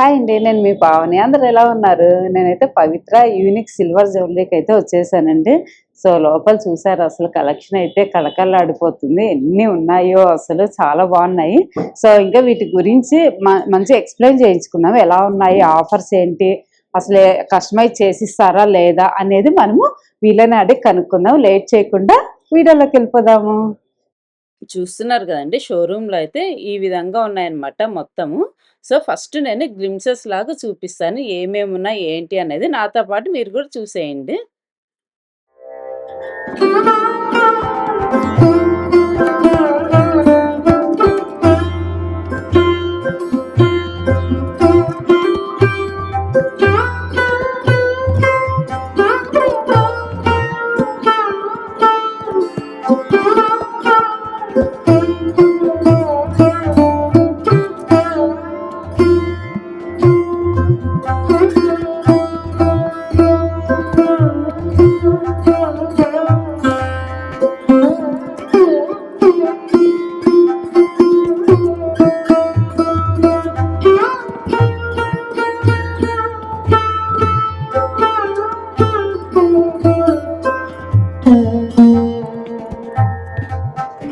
Hi అండి నేను మీ పావని అందరు ఎలా ఉన్నారు? నేనైతే పవిత్ర యూనిక్ సిల్వర్ జ్యువెలరీకి అయితే వచ్చేసానండి. సో లోపల చూసారు అసలు కలెక్షన్ అయితే కళకళలాడిపోతుంది. ఎన్ని ఉన్నాయో అసలు చాలా బాగున్నాయి. సో ఇంకా వీటి గురించి మంచి ఎక్స్ప్లెయిన్ చేయించుకున్నాం ఎలా ఉన్నాయి ఆఫర్స్ ఏంటి అసలు కస్టమైజ్ చేసిస్తారా లేదా అనేది మనము వీళ్ళని అడిగి కనుక్కుందాం. లేట్ చేయకుండా వీడియోలోకి వెళ్ళిపోదాము. చూస్తున్నారు కదండి. షోరూంలో అయితే ఈ విధంగా ఉన్నాయన్నమాట మొత్తము. సో ఫస్ట్ నేను గ్లిమ్సెస్ లాగా చూపిస్తాను. ఏమేమి ఉన్నాయి ఏంటి అనేది నాతో పాటు మీరు కూడా చూసేయండి.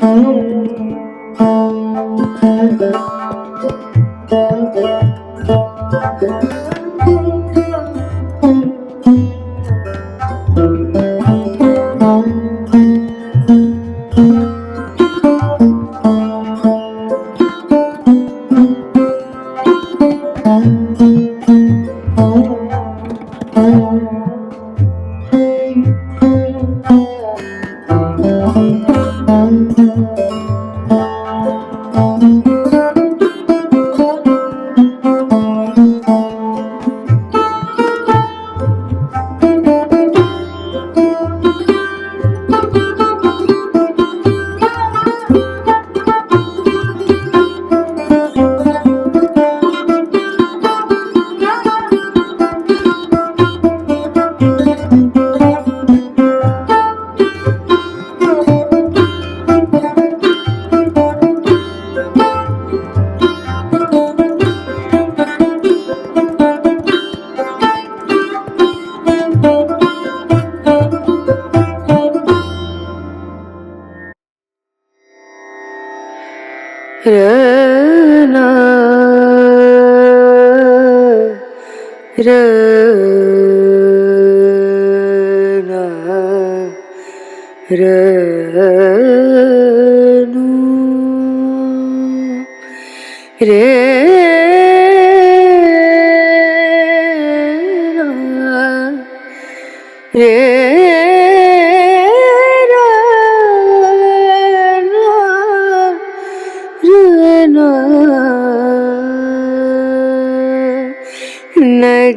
రనా రనా రను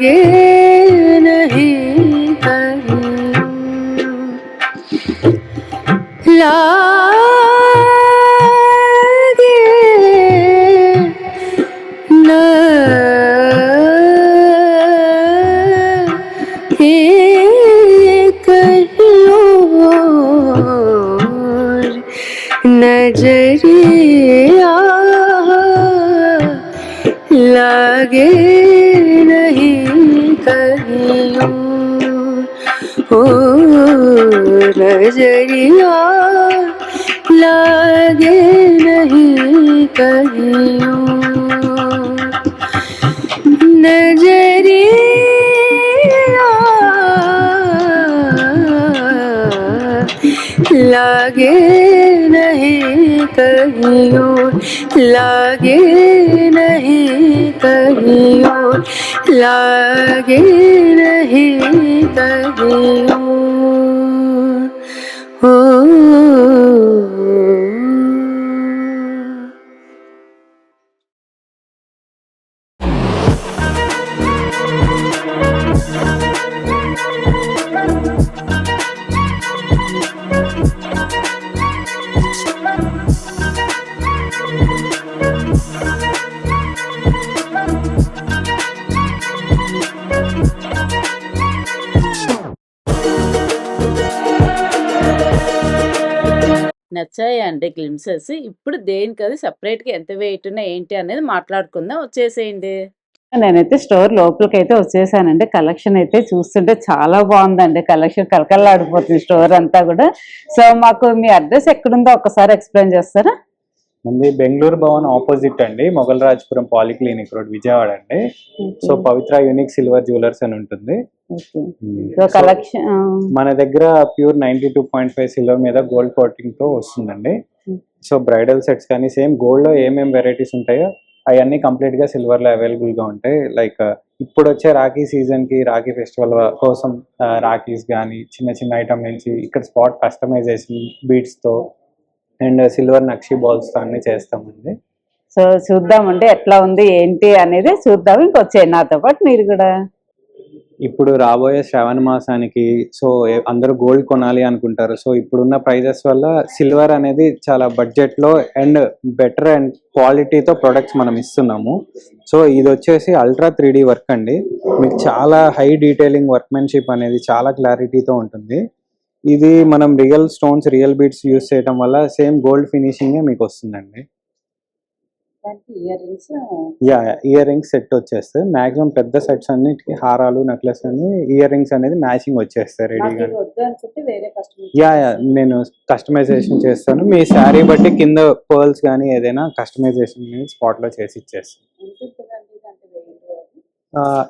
लागे नहीं कहीं लागे नहीं कहियो लागे नहीं कहियो గ్లిమ్సెస్ ఇప్పుడు దేనికి అది separate గా ఎంత వెయిట్ ఉన్నాయి ఏంటి అనేది మాట్లాడుకుందాం వచ్చేసేయండి. నేనైతే స్టోర్ లోపలికి అయితే వచ్చేసానండి. కలెక్షన్ అయితే చూస్తుంటే చాలా బాగుందండి. కలెక్షన్ కలకల్లాడిపోతుంది స్టోర్ అంతా కూడా. సో మాకు మీ అడ్రస్ ఎక్కడుందో ఒకసారి ఎక్స్ప్లెయిన్ చేస్తారా? మంది బెంగళూరు భవన్ ఆపోజిట్ అండి. మొగల్ రాజ్పురం పాలిక్లినిక్ రోడ్ విజయవాడ అండి. So Pavitra unique silver jewellers అని ఉంటుంది. సో సో కలెక్షన్ మన దగ్గర pure ninety two point five silver మీద గోల్డ్ కోటింగ్తో వస్తుందండి. సో బ్రైడల్ సెట్స్ కానీ సేమ్ గోల్డ్లో ఏమేమి వెరైటీస్ ఉంటాయో అవన్నీ కంప్లీట్గా సిల్వర్లో అవైలబుల్గా ఉంటాయి. లైక్ ఇప్పుడు వచ్చే రాఖీ సీజన్కి రాఖీ ఫెస్టివల్ కోసం రాఖీస్ కానీ చిన్న చిన్న ఐటమ్ నుంచి ఇక్కడ స్పాట్ కస్టమైజేషన్ బీట్స్తో అండ్ సిల్వర్ నక్షి బాల్స్తో తో అన్ని చేస్తామండి. సో చూద్దామండి ఎట్లా ఉంది ఏంటి అనేది చూద్దాం. ఇంకొచ్చేయండి నాతో పాటు మీరు కూడా. ఇప్పుడు రాబోయే శ్రావణ మాసానికి సో అందరూ గోల్డ్ కొనాలి అనుకుంటారు. సో ఇప్పుడున్న ప్రైజెస్ వల్ల సిల్వర్ అనేది చాలా బడ్జెట్లో అండ్ బెటర్ అండ్ క్వాలిటీతో ప్రొడక్ట్స్ మనం ఇస్తున్నాము. సో ఇది వచ్చేసి అల్ట్రా త్రీ వర్క్ అండి. మీకు చాలా హై డీటెయిలింగ్ వర్క్మెన్షిప్ అనేది చాలా క్లారిటీతో ఉంటుంది. ఇది మనం real stones real beads use చేయడం వల్ల సేమ్ గోల్డ్ ఫినిషింగే మీకు వస్తుందండి. యా ఇయర్ రింగ్స్ సెట్ వచ్చేస్తాయి. మాక్సిమం పెద్ద సెట్స్ అన్నిటికి హారాలు నెక్లెస్ అన్ని ఇయర్ రింగ్స్ అనేది మ్యాచింగ్ వచ్చేస్తాయి రెడీగా యా యా నేను కస్టమైజేషన్ చేస్తాను. మీ శారీ బట్టి కింద పర్ల్స్ కానీ ఏదైనా కస్టమైజేషన్ స్పాట్లో చేసి ఇచ్చేస్తాను.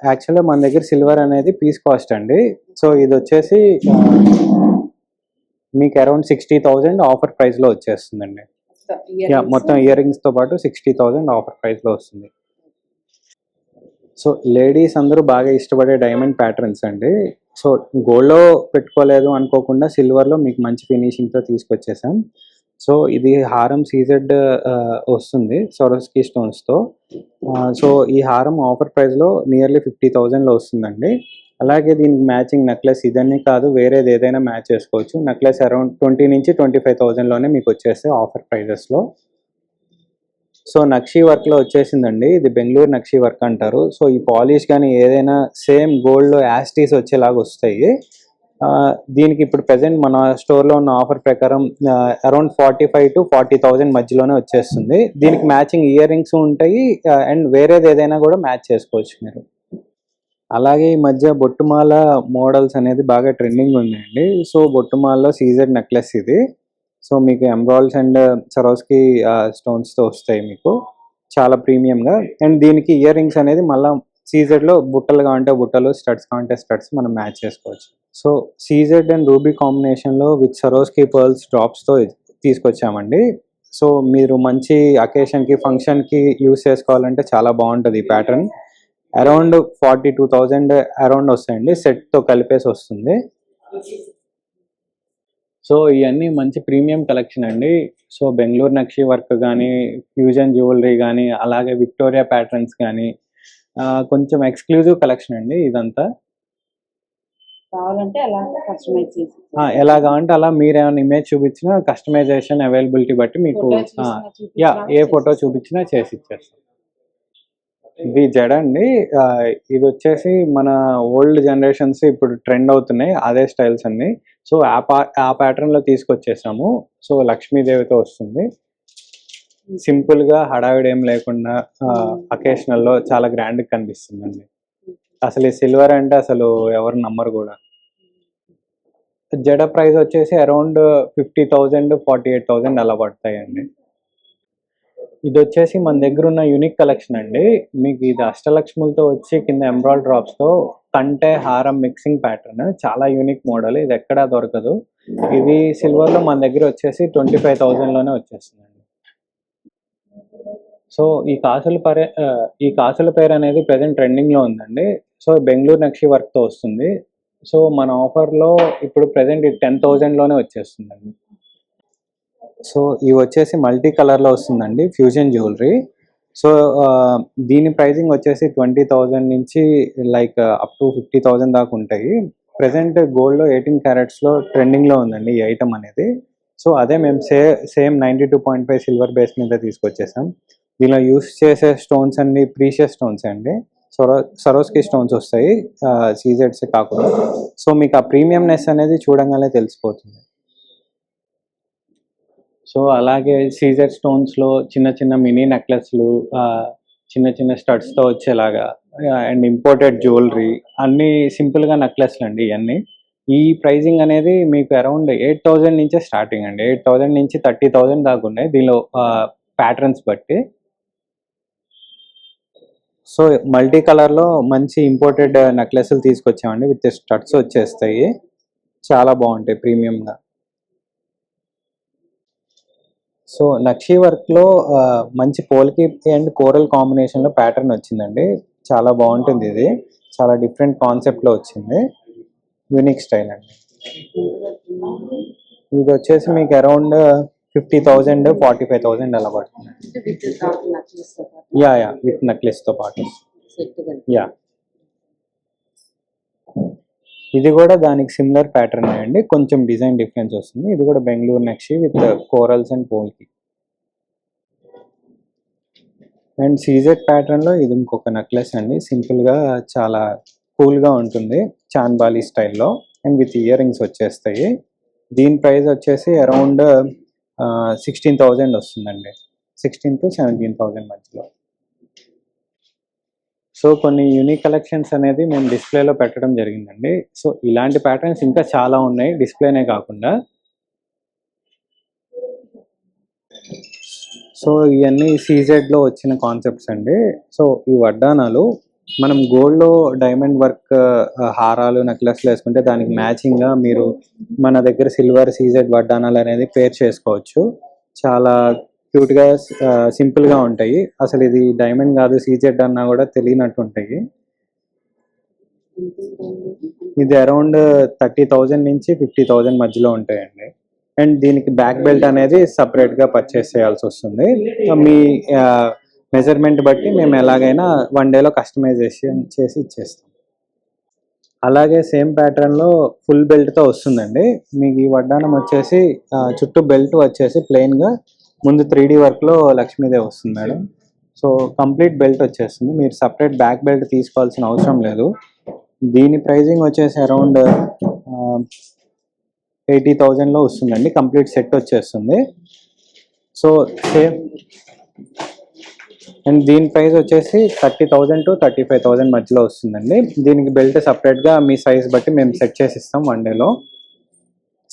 యాక్చువల్గా మన దగ్గర సిల్వర్ అనేది పీస్ కాస్ట్ అండి. సో ఇది వచ్చేసి మీకు అరౌండ్ సిక్స్టీ థౌజండ్ ఆఫర్ ప్రైస్లో వచ్చేస్తుందండి. మొత్తం ఇయర్ రింగ్స్తో పాటు సిక్స్టీ థౌసండ్ ఆఫర్ ప్రైస్లో వస్తుంది. సో లేడీస్ అందరూ బాగా ఇష్టపడే డైమండ్ ప్యాటర్న్స్ అండి. సో గోల్డ్లో పెట్టుకోలేదు అనుకోకుండా సిల్వర్లో మీకు మంచి ఫినిషింగ్తో తీసుకొచ్చేసాం. సో ఇది హారం సీజెడ్ వస్తుంది సొరస్కి స్టోన్స్తో. సో ఈ హారం ఆఫర్ ప్రైస్లో నియర్లీ ఫిఫ్టీ థౌజండ్లో వస్తుందండి. అలాగే దీనికి మ్యాచింగ్ నెక్లెస్ ఇదన్నీ కాదు వేరేది ఏదైనా మ్యాచ్ చేసుకోవచ్చు. నెక్లెస్ అరౌండ్ ట్వంటీ నుంచి ట్వంటీ ఫైవ్ థౌజండ్లోనే మీకు వచ్చేస్తే ఆఫర్ ప్రైజెస్లో సో నక్షి వర్క్లో వచ్చేసిందండి. ఇది బెంగళూరు నక్షీ వర్క్ అంటారు. సో ఈ పాలిష్ కానీ ఏదైనా సేమ్ గోల్డ్లో యాస్టీస్ వచ్చేలాగా వస్తాయి. దీనికి ఇప్పుడు ప్రజెంట్ మన స్టోర్లో ఉన్న ఆఫర్ ప్రకారం around forty five to forty thousand మధ్యలోనే వచ్చేస్తుంది. దీనికి మ్యాచింగ్ ఇయర్ రింగ్స్ ఉంటాయి. అండ్ వేరేది ఏదైనా కూడా మ్యాచ్ చేసుకోవచ్చు మీరు. అలాగే ఈ మధ్య బొట్టుమాల మోడల్స్ అనేది బాగా ట్రెండింగ్ ఉన్నాయండి. సో బొట్టుమాలలో సీజెడ్ నెక్లెస్ ఇది. సో మీకు ఎంబ్రాయిల్స్ అండ్ సరోస్కి స్టోన్స్తో వస్తాయి మీకు. చాలా ప్రీమియంగా అండ్ దీనికి ఇయర్ రింగ్స్ అనేది మళ్ళీ సీజెడ్లో బుట్టలు కావంటే బుట్టలు స్టడ్స్ కావాలంటే స్టడ్స్ మనం మ్యాచ్ చేసుకోవచ్చు. సో సీజెడ్ అండ్ రూబీ కాంబినేషన్లో విత్ సరోస్కి పర్ల్స్ డ్రాప్స్తో తీసుకొచ్చామండి. సో మీరు మంచి అకేషన్కి ఫంక్షన్కి యూస్ చేసుకోవాలంటే చాలా బాగుంటుంది ఈ pattern around forty two thousand around వస్తాయండి. సెట్తో కలిపేసి వస్తుంది. సో ఇవన్నీ మంచి ప్రీమియం కలెక్షన్ అండి. సో బెంగళూరు నక్షి వర్క్ కానీ ఫ్యూజన్ జ్యువెలరీ కానీ అలాగే విక్టోరియా ప్యాటర్న్స్ కానీ కొంచెం ఎక్స్క్లూజివ్ కలెక్షన్ అండి ఇదంతా. కావాలంటే అలా కస్టమైజ్ చేసి ఆ, ఎలా కావాలంటే అలా మీరు ఏమైనా ఇమేజ్ చూపించినా కస్టమైజేషన్ అవైలబిలిటీ బట్టి మీకు యా ఏ ఫోటో చూపించినా చేసి ఇచ్చేస్తాం ఇది జడ అండి. ఇది వచ్చేసి మన ఓల్డ్ జనరేషన్స్ ఇప్పుడు ట్రెండ్ అవుతున్నాయి అదే స్టైల్స్ అన్ని. సో ఆ పా ఆ ప్యాటర్న్లో తీసుకొచ్చేసాము. సో లక్ష్మీదేవితో వస్తుంది. సింపుల్గా హడావిడి ఏం లేకుండా అకేషనల్లో చాలా గ్రాండ్ కనిపిస్తుందండి. అసలు ఈ సిల్వర్ అంటే అసలు ఎవరు నమ్మరు కూడా. జడ ప్రైస్ వచ్చేసి around fifty thousand forty eight thousand అలా పడతాయండి. ఇది వచ్చేసి మన దగ్గర ఉన్న యూనిక్ కలెక్షన్ అండి. మీకు ఇది అష్టలక్ష్ములతో వచ్చి కింద ఎంబ్రాయిడ్ డ్రాప్స్తో కంటే హారం మిక్సింగ్ ప్యాటర్న్ చాలా యూనిక్ మోడల్ ఇది ఎక్కడా దొరకదు. ఇది సిల్వర్లో మన దగ్గర వచ్చేసి ట్వంటీ ఫైవ్ థౌసండ్లోనే వచ్చేస్తుందండి. సో ఈ కాసుల పరే ఈ కాసుల పేరు అనేది ప్రెసెంట్ ట్రెండింగ్లో ఉందండి. సో బెంగళూరు నక్షి వర్క్తో వస్తుంది. సో మన ఆఫర్లో ఇప్పుడు ప్రెసెంట్ ఇది టెన్ థౌజండ్లోనే వచ్చేస్తుందండి. సో ఇవి వచ్చేసి మల్టీ కలర్లో వస్తుందండి ఫ్యూజన్ జ్యువెలరీ. సో దీని ప్రైసింగ్ వచ్చేసి ట్వంటీ థౌజండ్ నుంచి like up to fifty thousand దాకా ఉంటాయి. ప్రెసెంట్ గోల్డ్లో ఎయిటీన్ క్యారెట్స్లో ట్రెండింగ్లో ట్రెండింగ్లో ఉందండి ఈ ఐటమ్ అనేది. సో అదే మేము సే same ninety two point five silver base మీద తీసుకొచ్చేసాం. దీనిలో యూస్ చేసే స్టోన్స్ అన్ని ప్రీషియస్ స్టోన్స్ అండి. సొరో సరోస్కి స్టోన్స్ వస్తాయి సీజెడ్స్ కాకుండా. సో మీకు ఆ ప్రీమియంనెస్ అనేది చూడంగానే తెలిసిపోతుంది. సో అలాగే సీజర్ స్టోన్స్లో చిన్న చిన్న మినీ నెక్లెస్లు చిన్న చిన్న స్టడ్స్తో వచ్చేలాగా అండ్ ఇంపోర్టెడ్ జ్యువెలరీ అన్నీ సింపుల్గా నెక్లెస్లు అండి ఇవన్నీ ఈ ప్రైజింగ్ అనేది మీకు అరౌండ్ ఎయిట్ థౌజండ్ నుంచే స్టార్టింగ్ అండి. ఎయిట్ థౌజండ్ నుంచి థర్టీ థౌజండ్ దాకా ఉన్నాయి. దీనిలో ప్యాటర్న్స్ బట్టి. సో మల్టీ కలర్లో మంచి ఇంపోర్టెడ్ నెక్లెస్లు తీసుకొచ్చామండి. విత్ స్టడ్స్ వచ్చేస్తాయి. చాలా బాగుంటాయి ప్రీమియంగా సో నక్షి వర్క్లో మంచి పోల్కి అండ్ కోరల్ కాంబినేషన్లో ప్యాటర్న్ వచ్చిందండి. చాలా బాగుంటుంది ఇది. చాలా డిఫరెంట్ కాన్సెప్ట్లో వచ్చింది. యూనిక్ స్టైల్ అండి. ఇది వచ్చేసి మీకు around fifty thousand forty five thousand అలా పడుతుంది. Yeah yeah. విత్ నెక్లెస్తో పాటు. యా. ఇది కూడా దానికి సిమిలర్ ప్యాటర్న్ అండి కొంచెం డిజైన్ డిఫరెన్స్ వస్తుంది. ఇది కూడా Bengaluru next with corals and polki and CZ ప్యాటర్న్లో ఇది ఇంకొక నెక్లెస్ అండి. సింపుల్గా చాలా కూల్గా ఉంటుంది. చాన్బాలి స్టైల్లో అండ్ విత్ ఇయర్ రింగ్స్ వచ్చేస్తాయి. దీని ప్రైస్ వచ్చేసి అరౌండ్ సిక్స్టీన్ థౌజండ్ వస్తుందండి. సిక్స్టీన్ టు సెవెంటీన్ థౌజండ్ మధ్యలో. సో కొన్ని యూనిక్ కలెక్షన్స్ అనేది మేము డిస్ప్లేలో పెట్టడం జరిగిందండి. సో ఇలాంటి ప్యాటర్న్స్ ఇంకా చాలా ఉన్నాయి. డిస్ప్లేనే కాకుండా. సో ఇవన్నీ సీజెడ్లో వచ్చిన కాన్సెప్ట్స్ అండి. సో ఈ వడ్డానాలు మనం గోల్డ్లో డైమండ్ వర్క్ హారాలు నెక్లెస్లు వేసుకుంటే దానికి మ్యాచింగ్గా మీరు మన దగ్గర సిల్వర్ సీజెడ్ వడ్డానాలు అనేది పేర్ చేసుకోవచ్చు. చాలా క్యూట్గా సింపుల్గా ఉంటాయి. అసలు ఇది డైమండ్ కాదు సీజెడ్ అన్నా కూడా తెలియనట్టు ఉంటాయి. ఇది అరౌండ్ థర్టీ థౌజండ్ నుంచి ఫిఫ్టీ థౌజండ్ మధ్యలో ఉంటాయండి. అండ్ దీనికి బ్యాక్ బెల్ట్ అనేది సపరేట్గా పర్చేస్ చేయాల్సి వస్తుంది. మీ మెజర్మెంట్ బట్టి మేము ఎలాగైనా వన్ డేలో కస్టమైజేషన్ చేసి ఇచ్చేస్తాం. అలాగే సేమ్ ప్యాటర్న్లో ఫుల్ బెల్ట్తో వస్తుందండి. మీకు ఈ వడ్డానం వచ్చేసి చుట్టూ బెల్ట్ వచ్చేసి ప్లెయిన్గా ముందు త్రీ డి వర్క్లో లక్ష్మీదేవి వస్తుంది మేడం. సో కంప్లీట్ బెల్ట్ వచ్చేస్తుంది. మీరు సపరేట్ బ్యాక్ బెల్ట్ తీసుకోవాల్సిన అవసరం లేదు. దీని ప్రైజింగ్ వచ్చేసి అరౌండ్ ఎయిటీ థౌజండ్లో వస్తుందండి. కంప్లీట్ సెట్ వచ్చేస్తుంది. సో సేమ్ అండ్ దీని ప్రైస్ వచ్చేసి thirty thousand to thirty five thousand మధ్యలో వస్తుందండి. దీనికి బెల్ట్ సపరేట్గా మీ సైజ్ బట్టి మేము సెట్ చేసి ఇస్తాం వన్ డేలో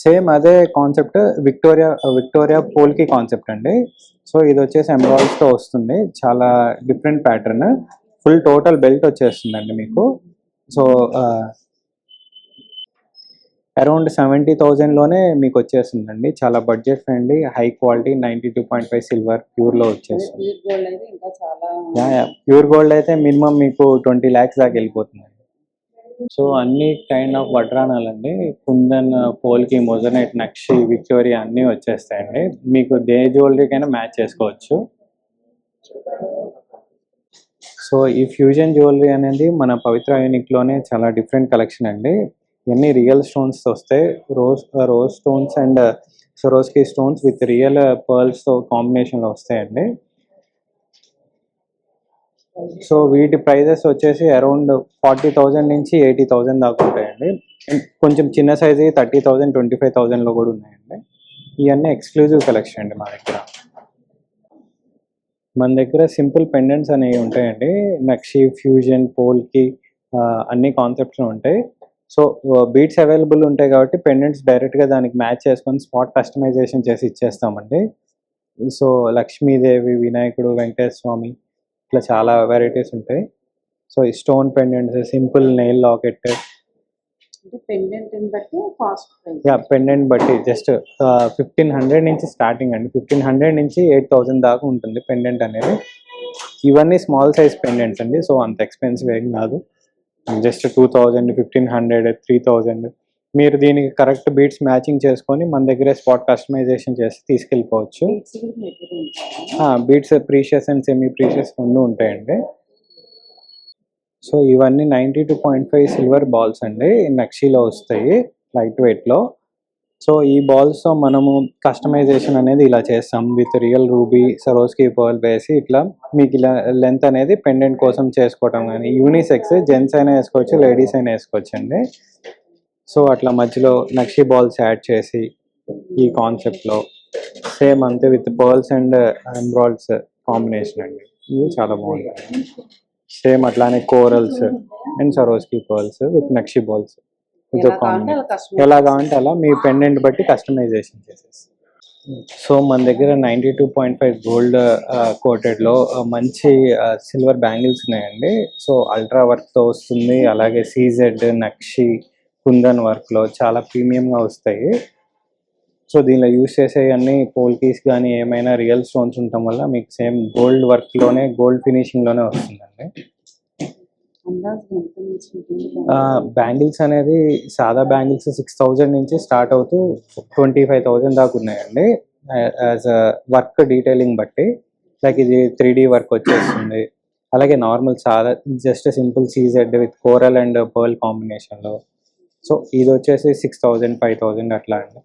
సేమ్ అదే concept Victoria Victoria polki concept అండి. సో ఇది వచ్చేసి emeralds తో వస్తుంది. చాలా different pattern. Full total belt వచ్చేస్తుందండి మీకు. సో అరౌండ్ సెవెంటీ థౌజండ్లోనే మీకు వచ్చేస్తుందండి. చాలా budget friendly high quality ninety two point five silver ప్యూర్లో వచ్చేస్తుంది. ప్యూర్ గోల్డ్ అయితే మినిమం మీకు ట్వంటీ ల్యాక్స్ దాకా వెళ్ళిపోతుంది సో అన్ని కైండ్ ఆఫ్ వడ్రాణాలండి. కుందన్ పోల్కి మొజనైట్ నక్షి విక్టోరియా అన్నీ వచ్చేస్తాయండి. మీకు దే జ్యువెలరీకైనా మ్యాచ్ చేసుకోవచ్చు. సో ఈ ఫ్యూజన్ జ్యువెలరీ అనేది మన పవిత్ర యూనిక్లోనే చాలా డిఫరెంట్ కలెక్షన్ అండి. ఇవన్నీ రియల్ స్టోన్స్ వస్తాయి rose rose stones and Swarovski stones with real pearls కాంబినేషన్లో కాంబినేషన్లో వస్తాయండి. సో వీటి ప్రైజెస్ వచ్చేసి అరౌండ్ ఫార్టీ థౌజండ్ నుంచి ఎయిటీ థౌజండ్ దాకా ఉంటాయండి. కొంచెం చిన్న size thirty thousand twenty five థౌజండ్లో కూడా ఉన్నాయండి. ఇవన్నీ ఎక్స్క్లూజివ్ కలెక్షన్ అండి మా దగ్గర. మన దగ్గర సింపుల్ పెండెంట్స్ అనేవి ఉంటాయండి. నక్షి ఫ్యూజన్ పోల్కి అన్ని కాన్సెప్ట్స్ ఉంటాయి. సో బీట్స్ అవైలబుల్ ఉంటాయి కాబట్టి పెండెంట్స్ డైరెక్ట్గా దానికి మ్యాచ్ చేసుకొని స్పాట్ కస్టమైజేషన్ చేసి ఇచ్చేస్తామండి. సో లక్ష్మీదేవి వినాయకుడు వెంకటేశ్వర స్వామి ఇట్లా చాలా వెరైటీస్ ఉంటాయి. సో ఈ stone pendants simple nail locket yeah pendant బట్టి జస్ట్ ఫిఫ్టీన్ హండ్రెడ్ నుంచి స్టార్టింగ్ అండి. ఫిఫ్టీన్ హండ్రెడ్ నుంచి ఎయిట్ థౌసండ్ దాకా ఉంటుంది పెండెంట్ అనేది. ఇవన్నీ స్మాల్ సైజ్ పెండెంట్స్ అండి. సో అంత ఎక్స్పెన్సివ్ ఏం కాదు. Just two thousand fifteen hundred three thousand మీరు దీనికి కరెక్ట్ బీట్స్ మ్యాచింగ్ చేసుకొని మన దగ్గరే స్పాట్ కస్టమైజేషన్ చేసి తీసుకెళ్ళిపోవచ్చు. Beads beads precious and semi precious రెండు ఉంటాయండి. సో ఇవన్నీ ninety two point five silver balls అండి. నక్షీలో వస్తాయి లైట్ వెయిట్లో సో ఈ బాల్స్తో మనము కస్టమైజేషన్ అనేది ఇలా చేస్తాం. With real ruby Swarovski pearl వేసి ఇట్లా మీకు ఇలా లెంత్ అనేది పెండెంట్ కోసం చేసుకోవటం కానీ యూనిసెక్స్ జెంట్స్ అయినా వేసుకోవచ్చు లేడీస్ అయినా వేసుకోవచ్చు అండి సో అట్లా మధ్యలో నక్షి బాల్స్ యాడ్ చేసి ఈ కాన్సెప్ట్లో సేమ్ అంతే with pearls and emeralds combination అండి. ఇవి చాలా బాగుంటాయి. సేమ్ అట్లానే corals and Swarovski pearls with nakshi balls. ఎలా కావాలంటే అలా customize ఎలా కావాలంటే అలా మీ పెండెంట్ బట్టి కస్టమైజేషన్ చేసేసి. సో మన దగ్గర ninety two point five gold కోటెడ్లో మంచి సిల్వర్ బ్యాంగిల్స్ ఉన్నాయండి. సో అల్ట్రా వర్క్తో వస్తుంది. అలాగే సీజెడ్ నక్షి కుందన్ వర్క్లో చాలా ప్రీమియంగా వస్తాయి. సో దీనిలో యూస్ చేసే అన్ని పోల్కీస్ కానీ ఏమైనా రియల్ స్టోన్స్ ఉండటం వల్ల మీకు సేమ్ గోల్డ్ వర్క్లోనే గోల్డ్ ఫినిషింగ్లోనే వస్తుందండి? బ్యాంగిల్స్ అనేది సాదా బ్యాంగిల్స్ సిక్స్ థౌజండ్ నుంచి స్టార్ట్ అవుతూ ట్వంటీ ఫైవ్ థౌజండ్ దాకా ఉన్నాయండి. యాజ్ వర్క్ డీటెయిలింగ్ బట్టి. లైక్ ఇది త్రీ డి వర్క్ వచ్చేస్తుంది. అలాగే నార్మల్ సాదా just simple CZ with coral and pearl కాంబినేషన్లో సో ఇది వచ్చేసి సిక్స్ థౌజండ్ ఫైవ్ థౌజండ్ అట్లా అండి.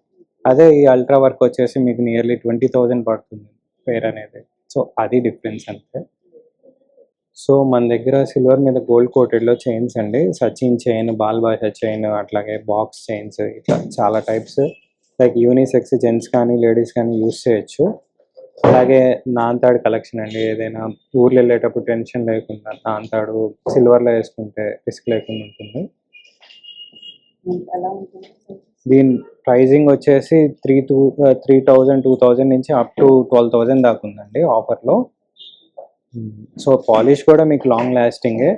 అదే ఈ అల్ట్రా వర్క్ వచ్చేసి మీకు నియర్లీ ట్వంటీ థౌజండ్ పడుతుంది పేర్ అనేది. సో అది డిఫరెన్స్ అంతే. సో మన దగ్గర సిల్వర్ మీద గోల్డ్ కోటెడ్లో చైన్స్ అండి. సచిన్ చైన్ బాల్ భాష చైన్ అట్లాగే బాక్స్ చైన్స్ ఇట్లా చాలా టైప్స్ లైక్ యూనిసెక్స్ జెంట్స్ కానీ లేడీస్ కానీ యూస్ చేయొచ్చు. అలాగే నాంతాడు కలెక్షన్ అండి. ఏదైనా ఊర్లు వెళ్ళేటప్పుడు టెన్షన్ లేకుండా నాంతాడు సిల్వర్లో వేసుకుంటే రిస్క్ లేకుండా ఉంటుంది. దీని ప్రైజింగ్ వచ్చేసి three two three thousand two thousand నుంచి అప్ టు ట్వెల్వ్ థౌజండ్ దాకా ఉందండి ఆఫర్లో. సో పాలిష్ కూడా మీకు లాంగ్ లాస్టింగే.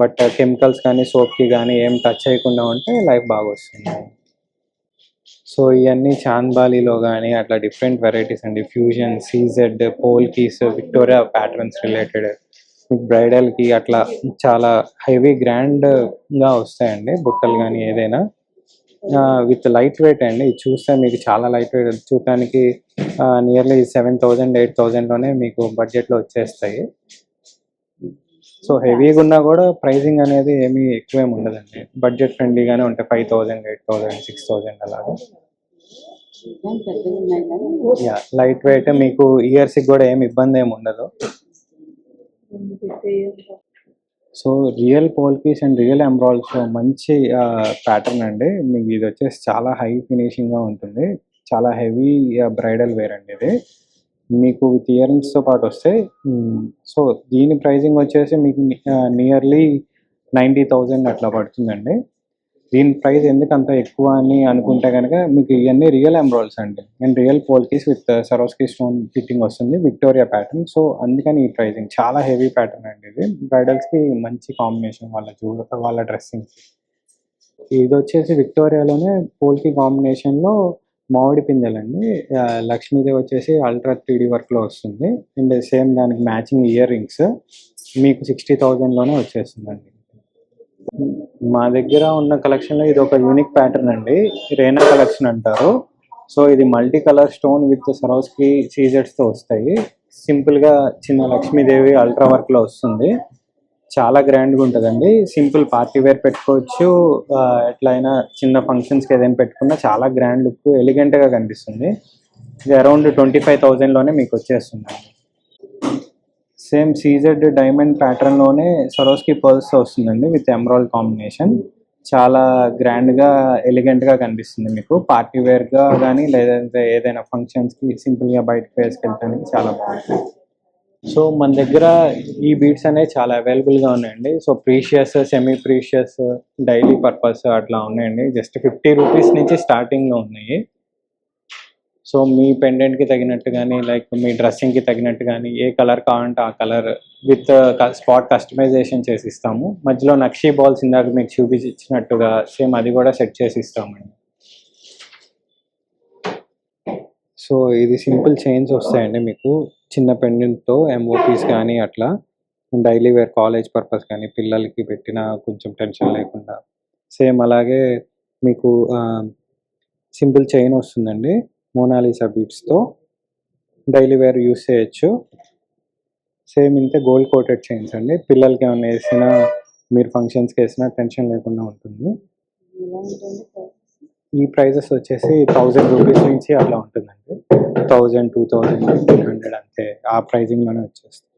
బట్ కెమికల్స్ కానీ సోప్కి కానీ ఏం టచ్ చేయకుండా ఉంటే లైఫ్ బాగా వస్తుంది. సో ఇవన్నీ చాంద్బాలీలో కానీ అట్లా డిఫరెంట్ వెరైటీస్ అండి. Fusion CZ polkis Victoria patterns related. మీకు బ్రైడల్కి అట్లా చాలా హెవీ గ్రాండ్గా వస్తాయండి. బుట్టలు కానీ ఏదైనా. విత్ లైట్ వెయిట్ అండి. ఇది చూస్తే మీకు చాలా లైట్ వెయిట్ చూడటానికి నియర్లీ సెవెన్ థౌజండ్ ఎయిట్ థౌజండ్లోనే మీకు బడ్జెట్లో వచ్చేస్తాయి. సో హెవీగా ఉన్నా కూడా ప్రైజింగ్ అనేది ఏమీ ఎక్కువేమి ఉండదండి. బడ్జెట్ ఫ్రెండ్లీగానే ఉంటాయి five thousand eight thousand six thousand అలాగా. లైట్ వెయిట్ మీకు ఇయర్స్కి కూడా ఏమి ఇబ్బంది ఏమి ఉండదు. So real polkis and real emeralds మంచి ప్యాటర్న్ అండి. మీకు ఇది వచ్చేసి చాలా హై ఫినిషింగ్గా ఉంటుంది. చాలా హెవీ బ్రైడల్ వేర్ అండి ఇది. మీకు విత్ ఇయరింగ్స్తో పాటు వస్తే సో దీని ప్రైజింగ్ వచ్చేసి మీకు నియర్లీ నైంటీ థౌజండ్ అట్లా పడుతుందండి. దీని ప్రైస్ ఎందుకు అంత ఎక్కువ అని అనుకుంటే కనుక మీకు ఇవన్నీ రియల్ ఎంబ్రాయిడ్స్ అండి. And real polkis with Swarovski stone fitting వస్తుంది విక్టోరియా ప్యాటర్న్ సో అందుకని ఈ ప్రైజింగ్ చాలా హెవీ ప్యాటర్న్ అండి ఇది. బ్రైడల్స్కి మంచి కాంబినేషన్ వాళ్ళ జూ వాళ్ళ డ్రెస్సింగ్ ఇది వచ్చేసి విక్టోరియాలోనే పోల్కి కాంబినేషన్లో మామిడి పిందెలండి లక్ష్మీదేవి వచ్చేసి అల్ట్రా త్రీడీ వర్క్లో వస్తుంది. అండ్ సేమ్ దానికి మ్యాచింగ్ ఇయర్ రింగ్స్ మీకు సిక్స్టీ థౌజండ్లోనే వచ్చేస్తుందండి. మా దగ్గర ఉన్న కలెక్షన్లో ఇది ఒక యూనిక్ ప్యాటర్న్ అండి. రేనా కలెక్షన్ అంటారు. సో ఇది multi colour stone with Swarovski సీజెట్స్తో వస్తాయి. సింపుల్గా చిన్న లక్ష్మీదేవి అల్ట్రా వర్క్లో వస్తుంది. చాలా గ్రాండ్గా ఉంటుందండి. సింపుల్ పార్టీ వేర్ పెట్టుకోవచ్చు. ఎట్లయినా చిన్న ఫంక్షన్స్కి ఏదైనా పెట్టుకున్నా చాలా గ్రాండ్ లుక్ ఎలిగెంట్గా కనిపిస్తుంది. ఇది అరౌండ్ ట్వంటీ ఫైవ్ థౌజండ్లోనే మీకు వచ్చేస్తుంది. సేమ్ సీజెడ్ డైమండ్ ప్యాటర్న్లోనే సరోస్కి పర్ల్స్ వస్తుందండి విత్ ఎమరాల్డ్ కాంబినేషన్ చాలా గ్రాండ్గా ఎలిగెంట్గా కనిపిస్తుంది మీకు. పార్టీ వేర్గా కానీ లేదంటే ఏదైనా ఫంక్షన్స్కి సింపుల్గా బయటకు వేసుకెళ్ళడానికి చాలా బాగుంటుంది. సో మన దగ్గర ఈ బీట్స్ అనేవి చాలా అవైలబుల్గా ఉన్నాయండి. So precious semi precious daily purpose అట్లా ఉన్నాయండి. జస్ట్ ఫిఫ్టీ రూపీస్ నుంచి స్టార్టింగ్లో ఉన్నాయి. సో మీ పెండెంట్కి తగినట్టు కానీ లైక్ మీ డ్రెస్సింగ్కి తగినట్టు కానీ ఏ కలర్ కావాలంటే ఆ కలర్ విత్ స్పాట్ కస్టమైజేషన్ చేసి ఇస్తాము మధ్యలో నక్షీ బాల్స్ ఇందాక మీకు చూపించినట్టుగా సేమ్ అది కూడా సెట్ చేసి ఇస్తామండి సో ఇది సింపుల్ చైన్స్ వస్తాయండి మీకు. చిన్న పెండెంట్తో ఎంఓపీస్ కానీ అట్లా డైలీ వేర్ కాలేజ్ పర్పస్ కానీ పిల్లలకి పెట్టిన కొంచెం టెన్షన్ లేకుండా. సేమ్ అలాగే మీకు uh, సింపుల్ చైన్ వస్తుందండి. మోనాలిసా బీట్స్తో డైలీ వేర్ యూస్ చేయొచ్చు. సేమ్ ఇంతే గోల్డ్ కోటెడ్ చైన్స్ అండి. పిల్లలకి ఏమైనా వేసినా మీరు ఫంక్షన్స్కి వేసినా టెన్షన్ లేకుండా ఉంటుంది. ఈ ప్రైజెస్ వచ్చేసి థౌజండ్ రూపీస్ నుంచి అట్లా ఉంటుందండి. Thousand two thousand fifteen hundred అంతే ఆ ప్రైజింగ్లోనే వచ్చేస్తుంది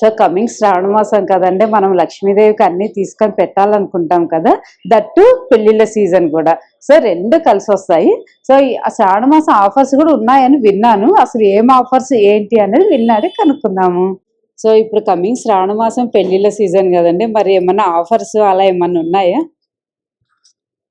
సో కమింగ్ శ్రావణ మాసం కదండి మనం లక్ష్మీదేవికి అన్ని తీసుకొని పెట్టాలనుకుంటాం కదా దట్టు పెళ్ళిళ్ళ సీజన్ కూడా. సో రెండు కలిసి వస్తాయి. సో శ్రావణ మాసం ఆఫర్స్ కూడా ఉన్నాయని విన్నాను. అసలు ఏం ఆఫర్స్ ఏంటి అనేది విన్నాడు కనుక్కుందాము. సో ఇప్పుడు కమింగ్ శ్రావణ మాసం పెళ్ళిళ్ళ సీజన్ కదండి మరి ఏమన్నా ఆఫర్స్ అలా ఏమన్నా ఉన్నాయా?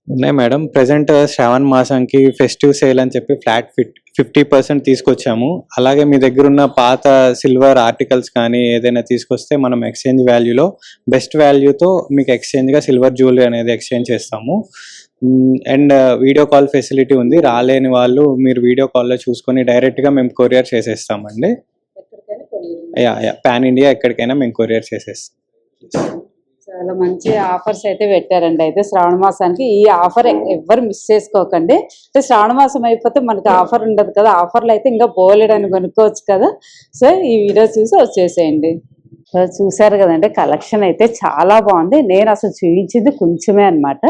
ఉన్నాయి మేడం. ప్రజెంట్ శ్రావణ మాసంకి ఫెస్టివ్ సేల్ అని చెప్పి ఫ్లాట్ ఫిట్ ఫిఫ్టీ పర్సెంట్ తీసుకొచ్చాము. అలాగే మీ దగ్గర ఉన్న పాత సిల్వర్ ఆర్టికల్స్ కానీ ఏదైనా తీసుకొస్తే మనం ఎక్స్చేంజ్ వాల్యూలో బెస్ట్ వాల్యూతో మీకు ఎక్స్చేంజ్గా సిల్వర్ జ్యువెలరీ అనేది ఎక్స్చేంజ్ చేస్తాము. అండ్ వీడియో కాల్ ఫెసిలిటీ ఉంది. రాలేని వాళ్ళు మీరు వీడియో కాల్లో చూసుకొని డైరెక్ట్గా మేము కొరియర్ చేసేస్తామండి. యా యా పాన్ ఇండియా ఎక్కడికైనా మేము కొరియర్ చేసేస్తాం. చాలా మంచి ఆఫర్స్ అయితే పెట్టారండి. అయితే శ్రావణ మాసానికి ఈ ఆఫర్ ఎవ్వరు మిస్ చేసుకోకండి. అంటే శ్రావణ మాసం అయిపోతే మనకి ఆఫర్ ఉండదు కదా. ఆఫర్లు అయితే ఇంకా పోలేడని కొనుక్కోవచ్చు కదా. సో ఈ వీడియో చూసి వచ్చేసేయండి. చూసారు కదండి కలెక్షన్ అయితే చాలా బాగుంది. నేను అసలు చూపించింది కొంచెమే అన్నమాట.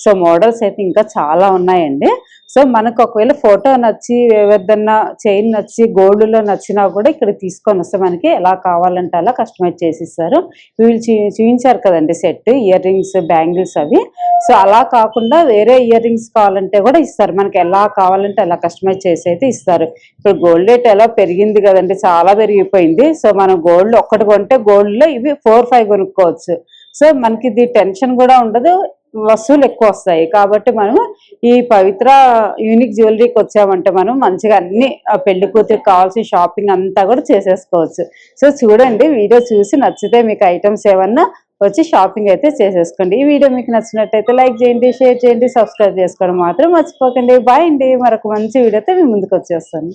సో మోడల్స్ అయితే ఇంకా చాలా ఉన్నాయండి. సో మనకు ఒకవేళ ఫోటో నచ్చి ఏదన్నా చైన్ నచ్చి గోల్డ్లో నచ్చినా కూడా ఇక్కడ తీసుకొని వస్తే మనకి ఎలా కావాలంటే అలా కస్టమైజ్ చేసి ఇస్తారు వీళ్ళు చూ- చూపించారు కదండి సెట్ ఇయర్ రింగ్స్ బ్యాంగిల్స్ అవి. సో అలా కాకుండా వేరే ఇయర్ రింగ్స్ కావాలంటే కూడా ఇస్తారు. మనకి ఎలా కావాలంటే అలా కస్టమైజ్ చేసి అయితే ఇస్తారు. ఇప్పుడు గోల్డ్ రేట్ ఎలా పెరిగింది కదండి చాలా పెరిగిపోయింది. సో మనం గోల్డ్ ఒక్కటి కొంటే గోల్డ్లో లో ఇవి ఫోర్ ఫైవ్ కొనుక్కోవచ్చు. సో మనకి ఇది టెన్షన్ కూడా ఉండదు. వస్తువులు ఎక్కువ వస్తాయి. కాబట్టి మనం ఈ పవిత్ర యూనిక్ జ్యువెలరీకి వచ్చామంటే మనం మంచిగా అన్ని ఆ పెళ్ళి కూతురికి కావాల్సిన షాపింగ్ అంతా కూడా చేసేసుకోవచ్చు. సో చూడండి వీడియో చూసి నచ్చితే మీకు ఐటమ్స్ ఏమన్నా వచ్చి షాపింగ్ అయితే చేసేసుకోండి. ఈ వీడియో మీకు నచ్చినట్టయితే లైక్ చేయండి షేర్ చేయండి సబ్స్క్రైబ్ చేసుకోవడం మాత్రం మర్చిపోకండి. బాయ్ అండి. మరొక మంచి వీడియోతో మీ ముందుకు వచ్చేస్తాను.